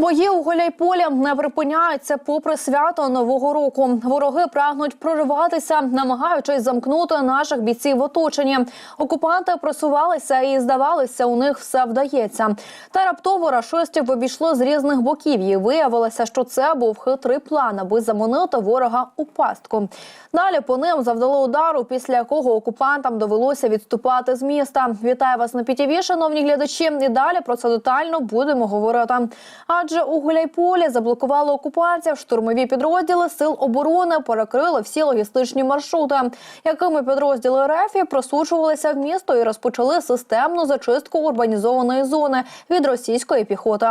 Бої у Гуляйполі не припиняються попри свято нового року. Вороги прагнуть прориватися, намагаючись замкнути наших бійців в оточенні. Окупанти просувалися і здавалося, у них все вдається. Та раптово рашистів обійшло з різних боків. І виявилося, що це був хитрий план, аби заманити ворога у пастку. Далі по ним завдало удару, після якого окупантам довелося відступати з міста. Вітаю вас на ПІТІВІ, шановні глядачі. І далі про це детально будемо говорити. Адже у Гуляйполі заблокували окупація, штурмові підрозділи сил оборони перекрили всі логістичні маршрути, якими підрозділи РФ просушувалися в місто і розпочали системну зачистку урбанізованої зони від російської піхоти.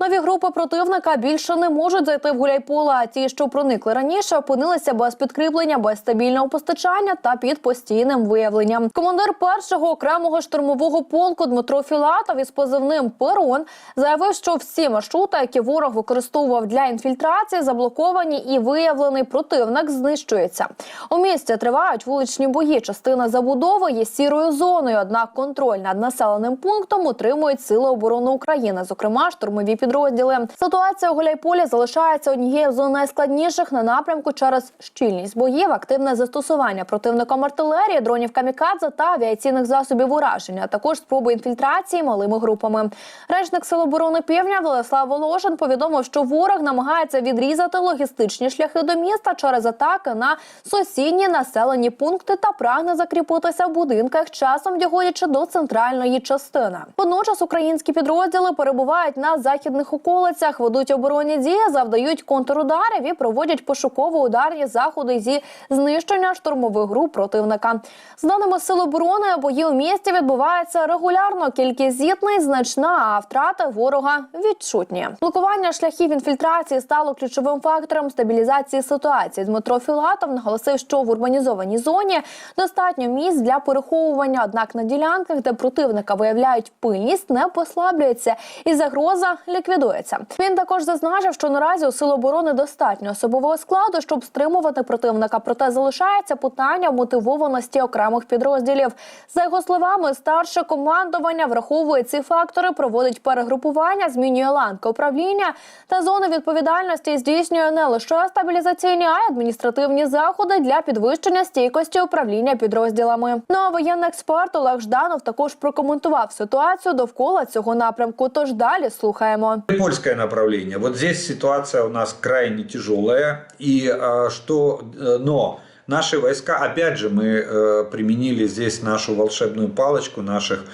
Нові групи противника більше не можуть зайти в Гуляйполе, а ті, що проникли раніше, опинилися без підкріплення, без стабільного постачання та під постійним виявленням. Командир першого окремого штурмового полку Дмитро Філатов із позивним Перон заявив, що всі маршрути, які ворог використовував для інфільтрації, заблоковані і виявлений противник знищується. У місті тривають вуличні бої. Частина забудови є сірою зоною. Однак контроль над населеним пунктом утримують сили оборони України, зокрема штурмові підрозділи. Ситуація у Гуляйполі залишається однією з найскладніших на напрямку через щільність боїв, активне застосування противником артилерії, дронів камікадзе та авіаційних засобів ураження, а також спроби інфільтрації малими групами. Речник Сил оборони Півдня Владислав Волошин повідомив, що ворог намагається відрізати логістичні шляхи до міста через атаки на сусідні населені пункти та прагне закріпитися в будинках, часом догодячи до центральної частини. Водночас українські підрозділи перебувають на західних околицях, ведуть оборонні дії, завдають контрударів і проводять пошуково-ударні заходи зі знищення штурмових груп противника. З даними сил оборони, бої у місті відбуваються регулярно. Кількість зіткнень значна, а втрати ворога відчутні. Блокування шляхів інфільтрації стало ключовим фактором стабілізації ситуації. Дмитро Філатов наголосив, що в урбанізованій зоні достатньо місць для переховування. Однак на ділянках, де противника виявляють пильність, не послаблюється і загроза ліквідується. Він також зазначив, що наразі у сил оборони достатньо особового складу, щоб стримувати противника. Проте залишається питання мотивованості окремих підрозділів. За його словами, старше командування враховує ці фактори, проводить перегрупування, змінює ланки управління та зони відповідальності і здійснює не лише стабілізаційні, а й адміністративні заходи для підвищення стійкості управління підрозділами. Ну а воєнний експерт Олег Жданов також прокоментував ситуацію довкола цього напрямку. Тож далі слухаємо. Польское направление. Вот здесь ситуация у нас крайне тяжелая. И э, что, э, но наши войска, опять же, мы э, применили здесь нашу волшебную палочку, наших,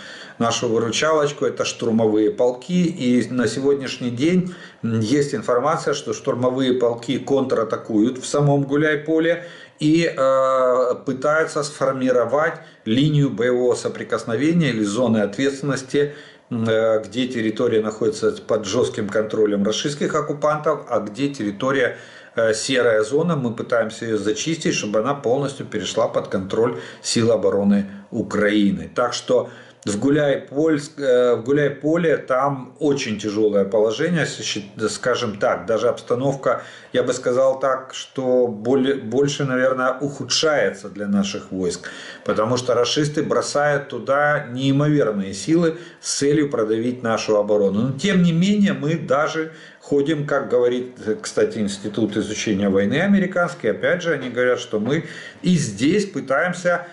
нашу выручалочку, это штурмовые полки. И на сегодняшний день есть информация, что штурмовые полки контратакуют в самом Гуляйполе и э, пытаются сформировать линию боевого соприкосновения или зоны ответственности э, где территория находится под жестким контролем российских оккупантов, а где территория э, серая зона, мы пытаемся ее зачистить, чтобы она полностью перешла под контроль сил обороны Украины. Так что в Гуляй-Польск, э, в Гуляй-Поле там очень тяжелое положение, скажем так, даже обстановка, я бы сказал так, что более, больше, наверное, ухудшается для наших войск, потому что расисты бросают туда неимоверные силы с целью продавить нашу оборону. Но тем не менее мы даже ходим, как говорит, кстати, Институт изучения войны американский, опять же, они говорят, что мы и здесь пытаемся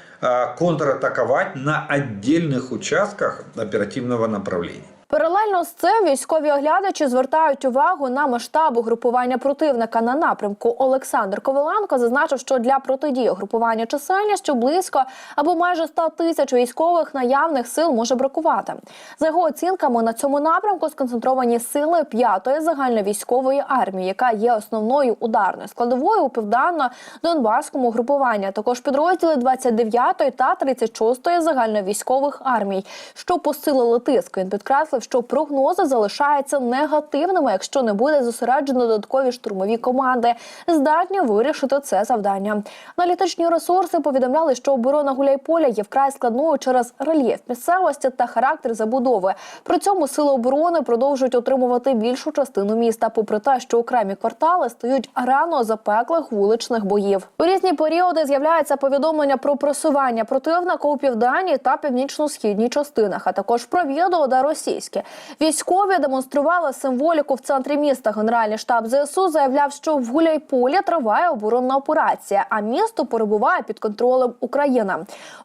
контратаковать на отдельных участках оперативного направления. Паралельно з цим військові оглядачі звертають увагу на масштаб угрупування противника на напрямку. Олександр Коваленко зазначив, що для протидії угрупування чисельністю близько або майже 100 тисяч військових наявних сил може бракувати. За його оцінками, на цьому напрямку сконцентровані сили 5-ї загальновійськової армії, яка є основною ударною складовою у південно-донбаському угрупуванні. а Також підрозділи 29-ї та 36-ї загальновійськових армій, що посилили тиск. Він підкреслив, що прогнози залишаються негативними, якщо не буде зосереджено додаткові штурмові команди, здатні вирішити це завдання. Аналітичні ресурси повідомляли, що оборона Гуляйполя є вкрай складною через рельєф місцевості та характер забудови. При цьому сили оборони продовжують отримувати більшу частину міста, попри те, що окремі квартали стають ареною запеклих вуличних боїв. У різні періоди з'являється повідомлення про просування противника у південній та північно-східній частинах, а також про відео, де російські Покровське. Військові демонстрували символіку в центрі міста. Генеральний штаб ЗСУ заявляв, що в Гуляйполі триває оборонна операція, а місто перебуває під контролем України.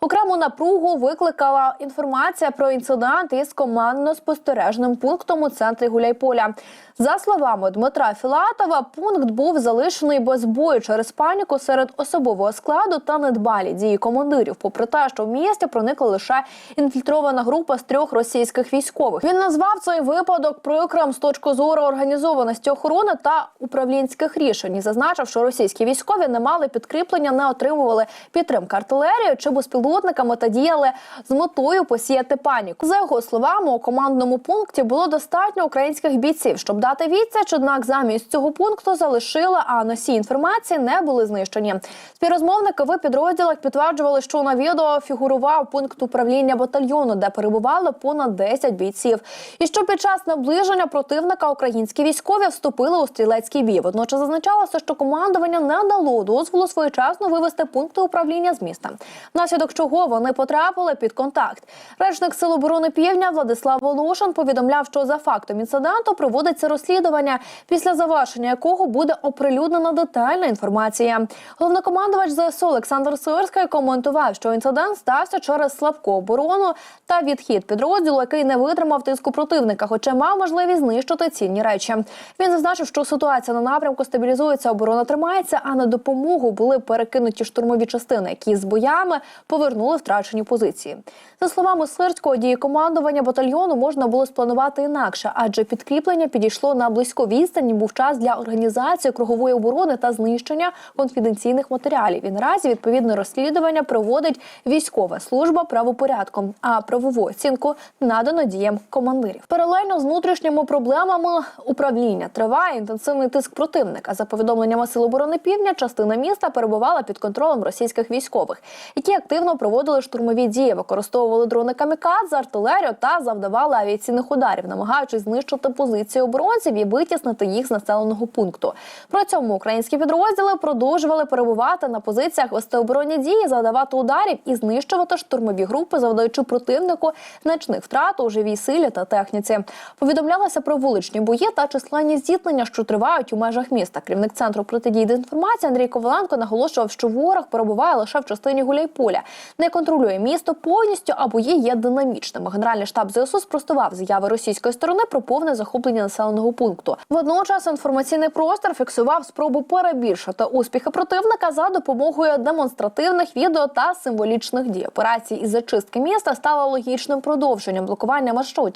Окрему напругу викликала інформація про інцидент із командно-спостережним пунктом у центрі Гуляйполя. За словами Дмитра Філатова, пункт був залишений без бою через паніку серед особового складу та недбалі дії командирів. Попри те, що в місті проникла лише інфільтрована група з трьох російських військових. Він назвав цей випадок прикрим з точки зору організованості охорони та управлінських рішень. І зазначив, що російські військові не мали підкріплення, не отримували підтримки артилерії чи безпілотниками та діяли з метою посіяти паніку. За його словами, у командному пункті було достатньо українських бійців, щоб дати відсіч. Однак замість цього пункту залишили, а носії інформації не були знищені. Співрозмовники в підрозділах підтверджували, що на відео фігурував пункт управління батальйону, де перебувало понад 10 бійців. І що під час наближення противника українські військові вступили у стрілецький бій. Водночас зазначалося, що командування не дало дозволу своєчасно вивести пункти управління з міста, внаслідок чого вони потрапили під контакт. Речник Сил оборони Півдня Владислав Волошин повідомляв, що за фактом інциденту проводиться розслідування, після завершення якого буде оприлюднена детальна інформація. Головнокомандувач ЗСУ Олександр Сирський коментував, що інцидент стався через слабку оборону та відхід підрозділу, який не витримав тиску противника, хоча мав можливість знищити цінні речі. Він зазначив, що ситуація на напрямку стабілізується, оборона тримається, а на допомогу були перекинуті штурмові частини, які з боями повернули втрачені позиції. За словами Сирського, дії командування батальйону можна було спланувати інакше, адже підкріплення підійшло на близьку відстань. Був час для організації кругової оборони та знищення конфіденційних матеріалів. І наразі відповідне розслідування проводить військова служба правопорядком, а правову оцінку надано діям командирів. Паралельно з внутрішніми проблемами управління триває інтенсивний тиск противника. За повідомленнями Сил оборони Півдня, частина міста перебувала під контролем російських військових, які активно проводили штурмові дії, використовували дрони камікадзе, артилерію та завдавали авіаційних ударів, намагаючись знищити позиції оборонців і витіснити їх з населеного пункту. При цьому українські підрозділи продовжували перебувати на позиціях, вести оборонні дії, завдавати ударів і знищувати штурмові групи, завдаючи противнику значних втрат у живій силі та техніці. Повідомлялося про вуличні бої та численні зіткнення, що тривають у межах міста. Керівник центру протидії дезінформації Андрій Коваленко наголошував, що ворог перебуває лише в частині Гуляйполя, не контролює місто повністю, а бої є динамічними. Генеральний штаб ЗСУ спростував заяви російської сторони про повне захоплення населеного пункту. Водночас інформаційний простір фіксував спробу перебільшити успіхи противника за допомогою демонстративних відео та символічних дій. Операції із зачистки міста стала логічним продовженням блокування маршрутів.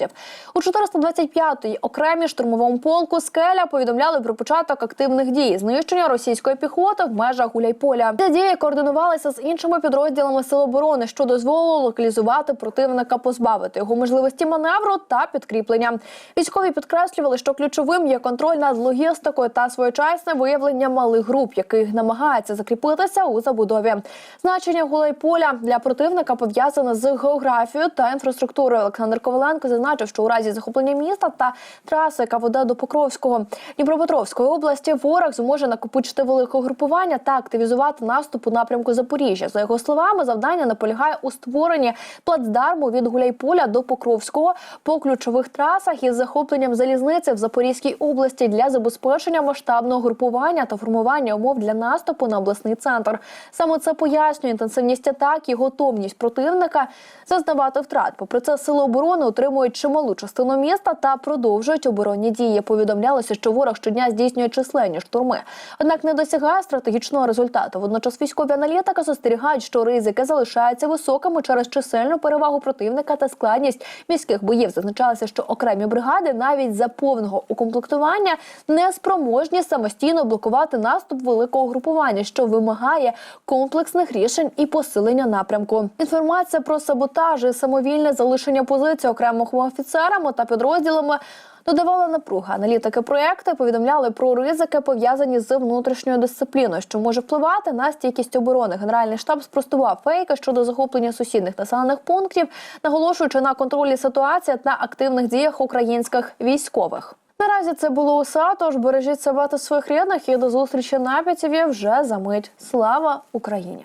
У 425-й окремій штурмовому полку скеля повідомляли про початок активних дій знищення російської піхоти в межах Гуляйполя. Ці дії координувалися з іншими підрозділами сил оборони, що дозволило локалізувати противника, позбавити його можливості маневру та підкріплення. Військові підкреслювали, що ключовим є контроль над логістикою та своєчасне виявлення малих груп, яких намагається закріпитися у забудові. Значення Гуляйполя для противника пов'язане з географією та інфраструктурою. Олександр Коваленко зазначив, що у разі захоплення міста та траси, яка веде до Покровського Дніпропетровської області, ворог зможе накопичити велике групування та активізувати наступ у напрямку Запоріжжя. За його словами, завдання не полягає у створенні плацдарму від Гуляйполя до Покровського по ключових трасах із захопленням залізниці в Запорізькій області для забезпечення масштабного групування та формування умов для наступу на обласний центр. Саме це пояснює інтенсивність атак і готовність противника зазнавати втрат. Попри це, сили оборони утримують чималу частину міста та продовжують оборонні дії. Повідомлялося, що ворог щодня здійснює численні штурми, однак не досягає стратегічного результату. Водночас військові аналітики застерігають, що ризики залишаються високими через чисельну перевагу противника та складність міських боїв. Зазначалося, що окремі бригади навіть за повного укомплектування не спроможні самостійно блокувати наступ великого групування, що вимагає комплексних рішень і посилення напрямку. Інформація про саботажі, самовільне залишення позицій окремих офіцерами та підрозділами. Додавала напруга. Аналітики проєкту повідомляли про ризики, пов'язані з внутрішньою дисципліною, що може впливати на стійкість оборони. Генеральний штаб спростував фейки щодо захоплення сусідних населених пунктів, наголошуючи на контролі ситуації та активних діях українських військових. Наразі це було усе. Тож бережіть себе та своїх рідних і до зустрічі на п'ятіві вже за мить. Слава Україні!